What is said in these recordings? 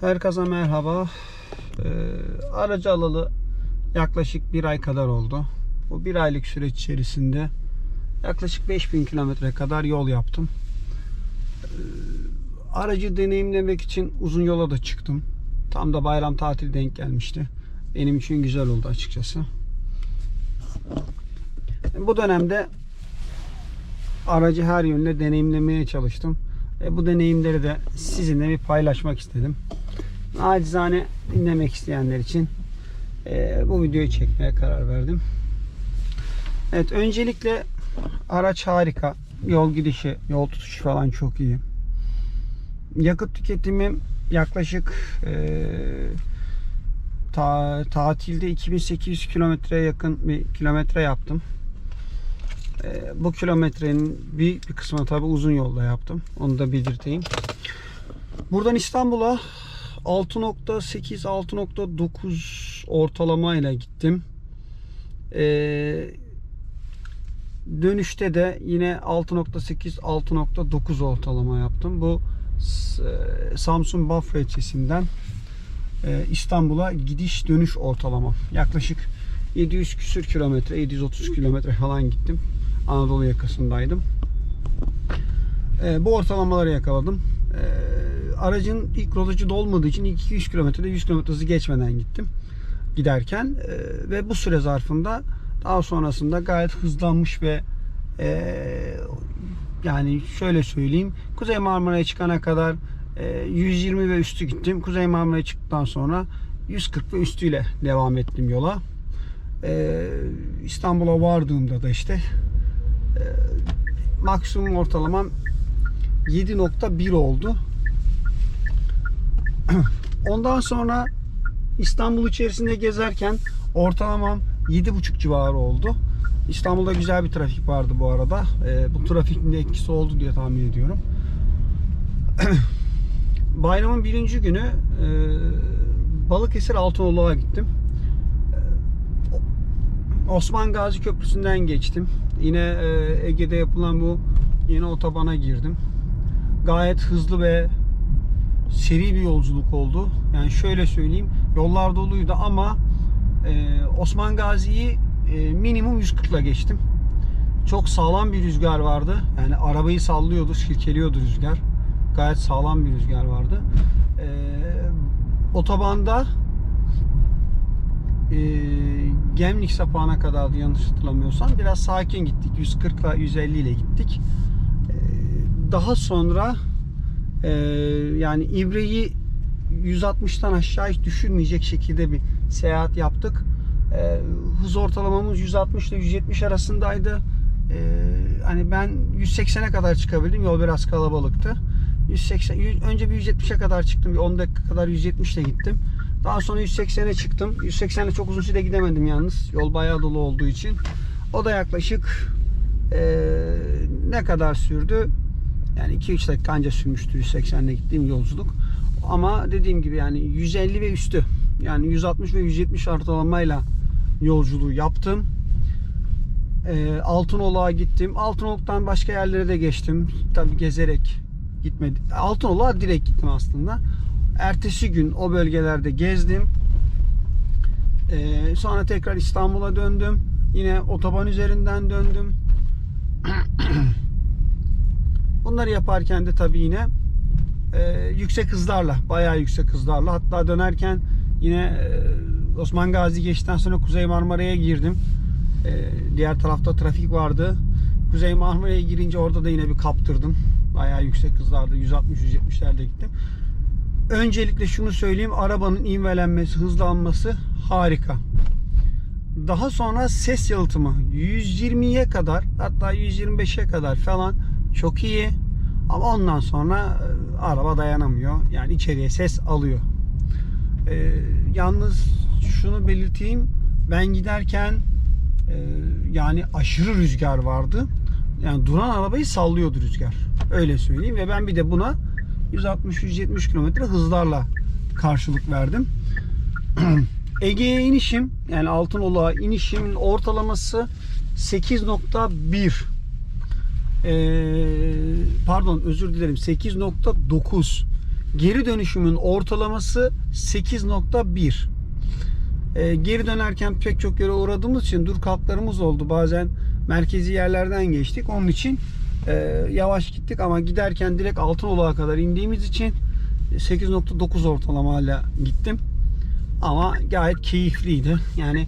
Herkese merhaba. Ee, aracı alalı yaklaşık bir ay kadar oldu. Bu bir aylık süreç içerisinde yaklaşık 5000 kilometre kadar yol yaptım. Ee, aracı deneyimlemek için uzun yola da çıktım. Tam da bayram tatil denk gelmişti. Benim için güzel oldu açıkçası. Bu dönemde aracı her yönde deneyimlemeye çalıştım. E, bu deneyimleri de sizinle bir paylaşmak istedim. Acizane dinlemek isteyenler için e, bu videoyu çekmeye karar verdim. Evet öncelikle araç harika. Yol gidişi, yol tutuşu falan çok iyi. Yakıt tüketimim yaklaşık e, ta, tatilde 2800 kilometreye yakın bir kilometre yaptım. E, bu kilometrenin büyük bir kısmını tabi uzun yolda yaptım. Onu da belirteyim. Buradan İstanbul'a 6.8 6.9 ortalamayla gittim. E, dönüşte de yine 6.8 6.9 ortalama yaptım. Bu e, Samsun Bafra ilçesinden e, İstanbul'a gidiş dönüş ortalama. Yaklaşık 700 küsür kilometre, 730 kilometre falan gittim. Anadolu yakasındaydım. E, bu ortalamaları yakaladım. Aracın ilk rodajı dolmadığı için 200 kilometrede 100 km geçmeden gittim. Giderken e, ve bu süre zarfında daha sonrasında gayet hızlanmış ve e, yani şöyle söyleyeyim Kuzey Marmara'ya çıkana kadar e, 120 ve üstü gittim. Kuzey Marmara'ya çıktıktan sonra 140 ve üstüyle devam ettim yola. E, İstanbul'a vardığımda da işte e, maksimum ortalamam 7.1 oldu. Ondan sonra İstanbul içerisinde gezerken ortalamam 7.5 civarı oldu. İstanbul'da güzel bir trafik vardı bu arada. E, bu trafikin de etkisi oldu diye tahmin ediyorum. Bayramın birinci günü e, Balıkesir Altınoluk'a gittim. E, Osman Gazi Köprüsü'nden geçtim. Yine e, Ege'de yapılan bu yeni otobana girdim. Gayet hızlı ve seri bir yolculuk oldu. Yani şöyle söyleyeyim, yollar doluydu ama e, Osman Gazi'yi e, minimum 140 ile geçtim. Çok sağlam bir rüzgar vardı. Yani arabayı sallıyordu, silkeliyordu rüzgar. Gayet sağlam bir rüzgar vardı. E, otobanda e, Gemlik sapağına kadar yanlış hatırlamıyorsam biraz sakin gittik. 140 ile 150 ile gittik. E, daha sonra e, yani İbre'yi 160'tan aşağı hiç düşürmeyecek şekilde bir seyahat yaptık. E, hız ortalamamız 160 ile 170 arasındaydı. E, hani ben 180'e kadar çıkabildim. Yol biraz kalabalıktı. 180 yüz- önce bir 170'e kadar çıktım. Bir 10 dakika kadar 170 ile gittim. Daha sonra 180'e çıktım. 180'e çok uzun süre gidemedim yalnız. Yol bayağı dolu olduğu için. O da yaklaşık e, ne kadar sürdü? Yani 2-3 dakika anca sürmüştü 180'le gittiğim yolculuk. Ama dediğim gibi yani 150 ve üstü yani 160 ve 170 ortalamayla yolculuğu yaptım. Ee, Altınoluk'a gittim. Altınoluk'tan başka yerlere de geçtim. Tabi gezerek gitmedim. Altınoluk'a direkt gittim aslında. Ertesi gün o bölgelerde gezdim. Ee, sonra tekrar İstanbul'a döndüm. Yine otoban üzerinden döndüm. Bunları yaparken de tabii yine e, yüksek hızlarla, bayağı yüksek hızlarla. Hatta dönerken yine e, Osman Gazi geçtikten sonra Kuzey Marmara'ya girdim. E, diğer tarafta trafik vardı. Kuzey Marmara'ya girince orada da yine bir kaptırdım. Bayağı yüksek hızlarda 160-170'lerde gittim. Öncelikle şunu söyleyeyim. Arabanın ivmelenmesi, hızlanması harika. Daha sonra ses yalıtımı 120'ye kadar hatta 125'e kadar falan çok iyi. Ama ondan sonra e, araba dayanamıyor. Yani içeriye ses alıyor. E, yalnız şunu belirteyim. Ben giderken e, yani aşırı rüzgar vardı. Yani duran arabayı sallıyordu rüzgar. Öyle söyleyeyim ve ben bir de buna 160-170 kilometre hızlarla karşılık verdim. Ege'ye inişim yani Altınoluk'a inişimin ortalaması 8.1 Ee, pardon özür dilerim 8.9 Geri dönüşümün ortalaması 8.1. Ee, geri dönerken pek çok yere uğradığımız için dur kalklarımız oldu. Bazen merkezi yerlerden geçtik. Onun için e, yavaş gittik ama giderken direkt Altınoluk'a kadar indiğimiz için 8.9 ortalamayla gittim. Ama gayet keyifliydi. Yani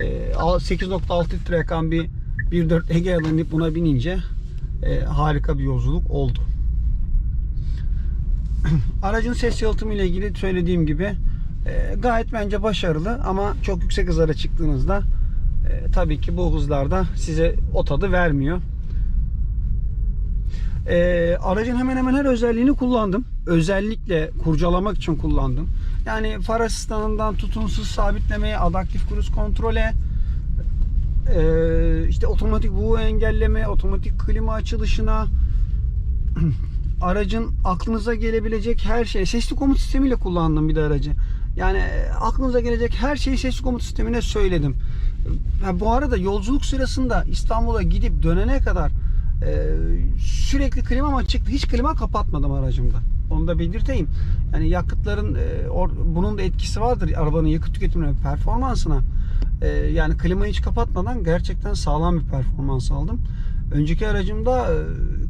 e, 8.6 litre yakan bir 1.4 Ege alınıp buna binince e, harika bir yolculuk oldu. Aracın ses yalıtımı ile ilgili söylediğim gibi e, gayet bence başarılı ama çok yüksek hızlara çıktığınızda e, tabii ki bu hızlarda size o tadı vermiyor. E, aracın hemen hemen her özelliğini kullandım. Özellikle kurcalamak için kullandım. Yani far asistanından tutunsuz sabitlemeye, adaptif cruise kontrole, e, işte otomatik bu engelleme, otomatik klima açılışına, aracın aklınıza gelebilecek her şey sesli komut sistemiyle kullandım bir de aracı. Yani e, aklınıza gelecek her şeyi sesli komut sistemine söyledim. Ha, bu arada yolculuk sırasında İstanbul'a gidip dönene kadar e, sürekli klima açıktı. Hiç klima kapatmadım aracımda. Onu da belirteyim. Yani yakıtların e, or- bunun da etkisi vardır arabanın yakıt tüketimine, performansına. E, yani klimayı hiç kapatmadan gerçekten sağlam bir performans aldım. Önceki aracımda e,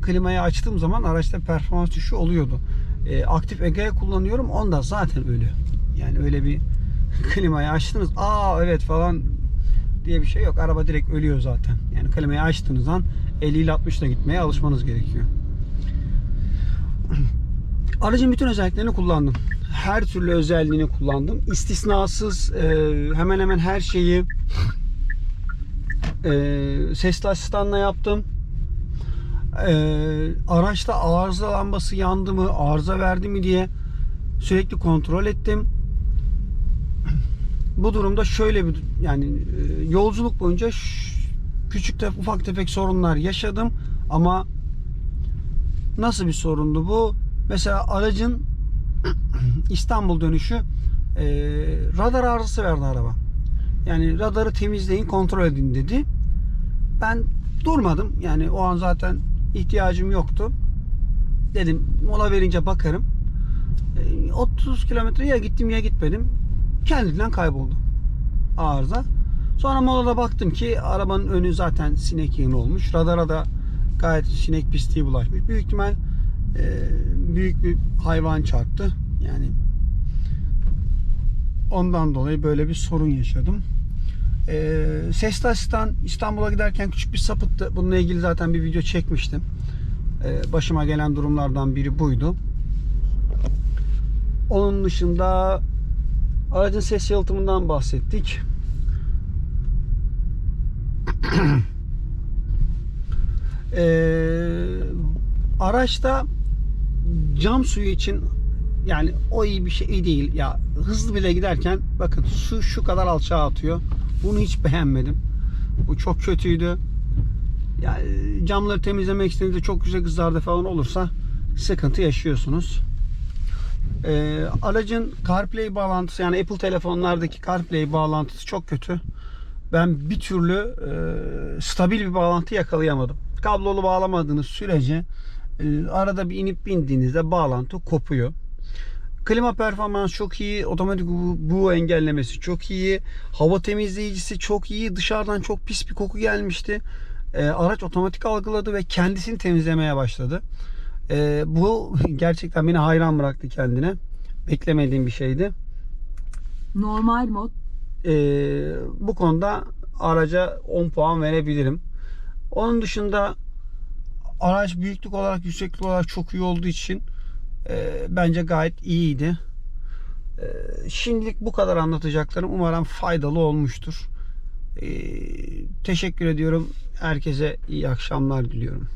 klimayı açtığım zaman araçta performans düşüşü oluyordu. E, aktif Egea kullanıyorum. Onda zaten ölüyor. Yani öyle bir klimayı açtınız. Aa evet falan diye bir şey yok. Araba direkt ölüyor zaten. Yani klimayı açtığınız an 50 ile 60 ile gitmeye alışmanız gerekiyor. Aracın bütün özelliklerini kullandım. Her türlü özelliğini kullandım. İstisnasız e, hemen hemen her şeyi e, sesli asistanla yaptım. E, araçta arıza lambası yandı mı, arıza verdi mi diye sürekli kontrol ettim. Bu durumda şöyle bir yani e, yolculuk boyunca küçük de ufak tefek sorunlar yaşadım ama nasıl bir sorundu bu? Mesela aracın İstanbul dönüşü e, radar arızası verdi araba. Yani radarı temizleyin, kontrol edin dedi. Ben durmadım. Yani o an zaten ihtiyacım yoktu. Dedim mola verince bakarım. E, 30 kilometre ya gittim ya gitmedim. Kendinden kayboldu arıza. Sonra molada baktım ki arabanın önü zaten sinek yığını olmuş. Radara da gayet sinek pisliği bulaşmış. Büyük ihtimal e, büyük bir hayvan çarptı. Yani ondan dolayı böyle bir sorun yaşadım. E, sesli asistan İstanbul'a giderken küçük bir sapıttı. Bununla ilgili zaten bir video çekmiştim. E, başıma gelen durumlardan biri buydu. Onun dışında aracın ses yalıtımından bahsettik. Ee, araçta cam suyu için yani o iyi bir şey değil. Ya hızlı bile giderken bakın su şu kadar alçağa atıyor. Bunu hiç beğenmedim. Bu çok kötüydü. Yani camları temizlemek istediğinizde çok yüksek hızlarda falan olursa sıkıntı yaşıyorsunuz. Ee, aracın CarPlay bağlantısı yani Apple telefonlardaki CarPlay bağlantısı çok kötü. Ben bir türlü e, stabil bir bağlantı yakalayamadım. Kablolu bağlamadığınız sürece e, arada bir inip bindiğinizde bağlantı kopuyor. Klima performans çok iyi. Otomatik bu, engellemesi çok iyi. Hava temizleyicisi çok iyi. Dışarıdan çok pis bir koku gelmişti. E, araç otomatik algıladı ve kendisini temizlemeye başladı. E, bu gerçekten beni hayran bıraktı kendine. Beklemediğim bir şeydi. Normal mod. E, bu konuda araca 10 puan verebilirim. Onun dışında araç büyüklük olarak, yükseklik olarak çok iyi olduğu için e, bence gayet iyiydi. E, şimdilik bu kadar anlatacaklarım. Umarım faydalı olmuştur. E, teşekkür ediyorum. Herkese iyi akşamlar diliyorum.